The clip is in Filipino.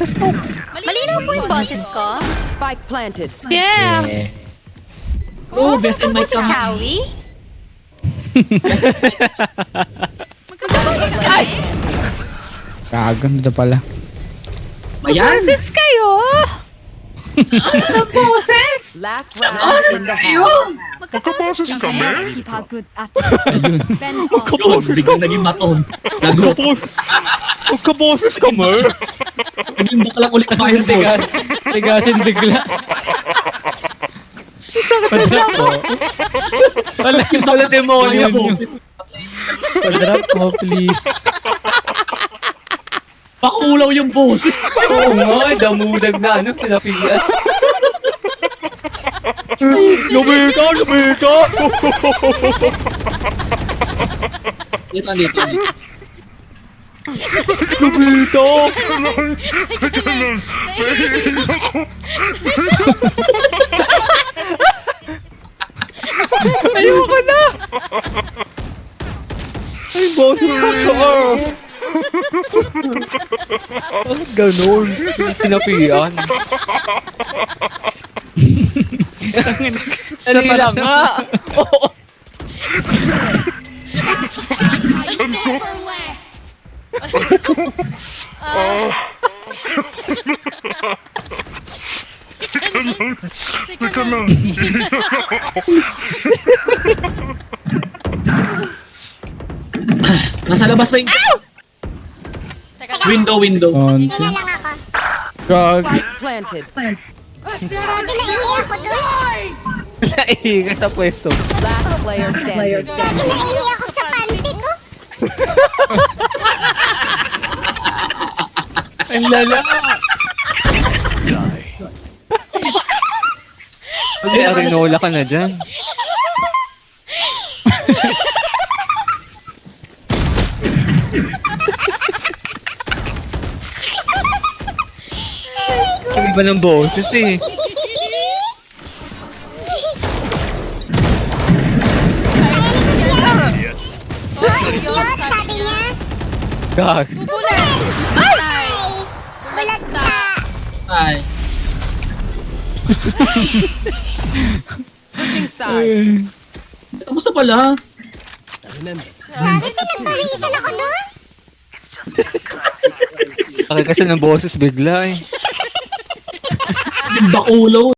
Malinaw po yung boses ko. Spike planted. Yeah! Eh. Oh, best boses ko in my si camp. Chowi. Magkaboses kami. Gago, dito pala. Ayan! Sis kayo! Sa boses! Last round in the half. Magkaboses kami. Our goods after. Bend on. Yun, biglang naging maton. Lagot. Magkaboses ka, Mer! Naging baklang ulit na yung boss. Tigas, tigasin bigla. Padrap ko. Wala yung pala demonyo. Padrap mo, please. Pakulaw yung boses. Oo nga, damudag na ano, pinapigas. Lumika, lumika! Dito, dito. Lumika! Ayoko na! Ay, boses ko ka! Bakit ganun? Sinapian. Dali lang nga! Oo! Nasa labas pa yung... Window, window. Konti. Kaya lang ako. Planted. Grabe, naiiyak ako dun. Naihinga sa pwesto. Last player standing. Ako sa panty ko. Ang lala. Ay, arinola ka na dyan. Ang iba ng boses eh. Oh, idiot, sabi niya. Gag. Ay! Ay. Switching sides. Kamusta pala? Grabe, pinagpawisan ako dun. Bakit kasi ng boses bigla eh. Bakulaw.